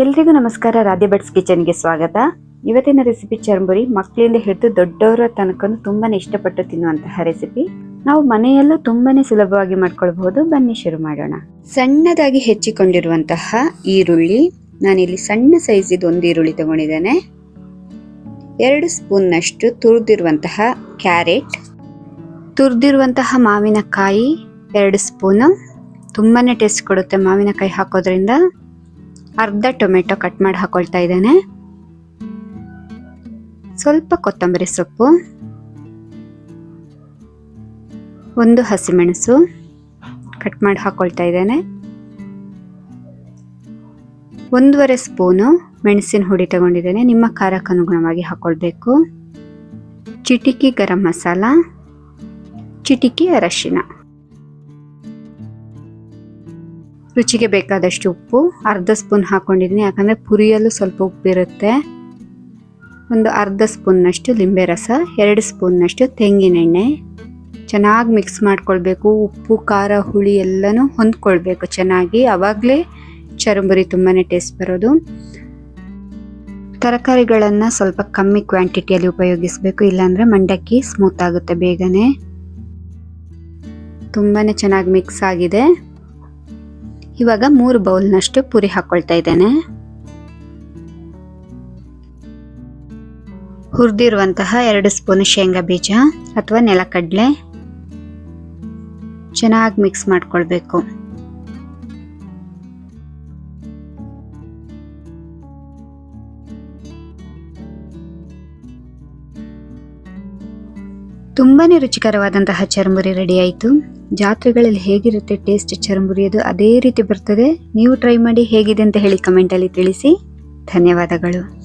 ಎಲ್ರಿಗೂ ನಮಸ್ಕಾರ, ರಾಧೆ ಭಟ್ಸ್ ಕಿಚನ್ಗೆ ಸ್ವಾಗತ. ಇವತ್ತಿನ ರೆಸಿಪಿ ಚರಂಬುರಿ ಮಕ್ಕಳಿಂದ ಹಿಡಿದು ದೊಡ್ಡವರ ತನಕ ತುಂಬಾ ಇಷ್ಟಪಟ್ಟು ತಿನ್ನುವಂತಹ ರೆಸಿಪಿ. ನಾವು ಮನೆಯಲ್ಲೂ ತುಂಬಾನೇ ಸುಲಭವಾಗಿ ಮಾಡ್ಕೊಳ್ಬಹುದು. ಬನ್ನಿ ಶುರು ಮಾಡೋಣ. ಸಣ್ಣದಾಗಿ ಹೆಚ್ಚಿಕೊಂಡಿರುವಂತಹ ಈರುಳ್ಳಿ. ನಾನಿಲ್ಲಿ ಸಣ್ಣ ಸೈಜ್ ಒಂದು ಈರುಳ್ಳಿ ತಗೊಂಡಿದ್ದೇನೆ. ಎರಡು ಸ್ಪೂನ್ನಷ್ಟು ತುರಿದಿರುವಂತಹ ಕ್ಯಾರೆಟ್. ತುರಿದಿರುವಂತಹ ಮಾವಿನಕಾಯಿ ಎರಡು ಸ್ಪೂನು. ತುಂಬಾನೇ ಟೇಸ್ಟ್ ಕೊಡುತ್ತೆ ಮಾವಿನಕಾಯಿ ಹಾಕೋದ್ರಿಂದ. ಅರ್ಧ ಟೊಮೆಟೊ ಕಟ್ ಮಾಡಿ ಹಾಕೊಳ್ತಾ ಇದ್ದೇನೆ. ಸ್ವಲ್ಪ ಕೊತ್ತಂಬರಿ ಸೊಪ್ಪು. ಒಂದು ಹಸಿಮೆಣಸು ಕಟ್ ಮಾಡಿ ಹಾಕೊಳ್ತಾ ಇದ್ದೇನೆ. ಒಂದೂವರೆ ಸ್ಪೂನು ಮೆಣಸಿನ ಹುಡಿ ತಗೊಂಡಿದ್ದೇನೆ. ನಿಮ್ಮ ಖಾರಕ್ಕೆ ಅನುಗುಣವಾಗಿ ಹಾಕೊಳ್ಬೇಕು. ಚಿಟಿಕಿ ಗರಂ ಮಸಾಲ, ಚಿಟಿಕಿ ಅರಶಿನ ರುಚಿಗೆ ಬೇಕಾದಷ್ಟು ಉಪ್ಪು, ಅರ್ಧ ಸ್ಪೂನ್ ಹಾಕ್ಕೊಂಡಿದ್ದೀನಿ ಯಾಕಂದರೆ ಪುರಿಯಲ್ಲೂ ಸ್ವಲ್ಪ ಉಪ್ಪಿರುತ್ತೆ ಒಂದು ಅರ್ಧ ಸ್ಪೂನ್ನಷ್ಟು ಲಿಂಬೆ ರಸ, ಎರಡು ಸ್ಪೂನ್ನಷ್ಟು ತೆಂಗಿನೆಣ್ಣೆ. ಚೆನ್ನಾಗಿ ಮಿಕ್ಸ್ ಮಾಡ್ಕೊಳ್ಬೇಕು. ಉಪ್ಪು, ಖಾರ, ಹುಳಿ ಎಲ್ಲನೂ ಹೊಂದ್ಕೊಳ್ಬೇಕು ಚೆನ್ನಾಗಿ. ಆವಾಗಲೇ ಚರಂಬುರಿ ತುಂಬಾ ಟೇಸ್ಟ್ ಬರೋದು. ತರಕಾರಿಗಳನ್ನು ಸ್ವಲ್ಪ ಕಮ್ಮಿ ಕ್ವಾಂಟಿಟಿಯಲ್ಲಿ ಉಪಯೋಗಿಸಬೇಕು. ಇಲ್ಲಾಂದರೆ ಮಂಡಕ್ಕಿ ಸ್ಮೂತ್ ಆಗುತ್ತೆ ಬೇಗನೆ. ತುಂಬಾ ಚೆನ್ನಾಗಿ ಮಿಕ್ಸ್ ಆಗಿದೆ. ಇವಾಗ ಮೂರು ಬೌಲ್ನಷ್ಟು ಪುರಿ ಹಾಕ್ಕೊಳ್ತಾ ಇದ್ದೇನೆ. ಹುರಿದಿರುವಂತಹ ಎರಡು ಸ್ಪೂನ್ ಶೇಂಗಾ ಬೀಜ ಅಥವಾ ನೆಲಕಡಲೆ. ಚೆನ್ನಾಗಿ ಮಿಕ್ಸ್ ಮಾಡ್ಕೊಳ್ಬೇಕು. ತುಂಬಾನೇ ರುಚಿಕರವಾದಂತಹ ಚರ್ಮುರಿ ರೆಡಿ ಆಯಿತು. ಜಾತ್ರೆಗಳಲ್ಲಿ ಹೇಗಿರುತ್ತೆ ಟೇಸ್ಟ್ ಚರ್ಮುರಿಯದು ಅದೇ ರೀತಿ ಬರ್ತದೆ. ನೀವು ಟ್ರೈ ಮಾಡಿ ಹೇಗಿದೆ ಅಂತ ಹೇಳಿ ಕಮೆಂಟಲ್ಲಿ ತಿಳಿಸಿ. ಧನ್ಯವಾದಗಳು.